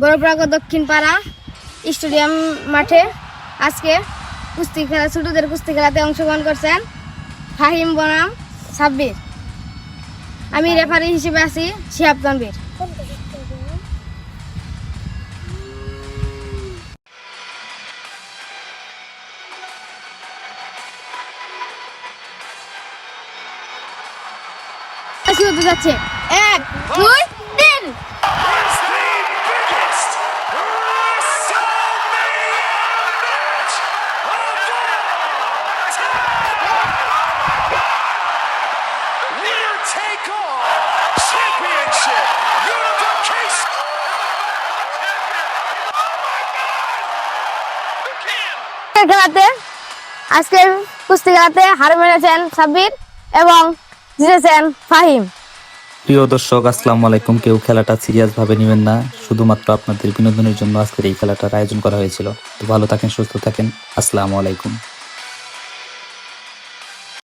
বড়প্রাগ দক্ষিণ পাড়া স্টেডিয়াম মাঠে আজকে কুস্তি খেলা, ছোটদের কুস্তি খেলাতে অংশগ্রহণ করছেন ফাহিম বনাম, সাব্বির। আমি রেফারি হিসেবে আছি, শিহাব তানবীর হতে যাচ্ছে। এক, দুই খেলাতে, আজকের কুস্তি খেলাতে হার মেরেছেন সাব্বির এবং জিতেছেন ফাহিম। প্রিয় দর্শক, আসসালাম আলাইকুম। কেউ খেলাটা সিরিয়াস ভাবে নেবেন না। শুধুমাত্র আপনাদের বিনোদনের জন্য আজকের এই খেলাটার আয়োজন করা হয়েছিল। তো ভালো থাকেন, সুস্থ থাকেন। আসসালামু আলাইকুম।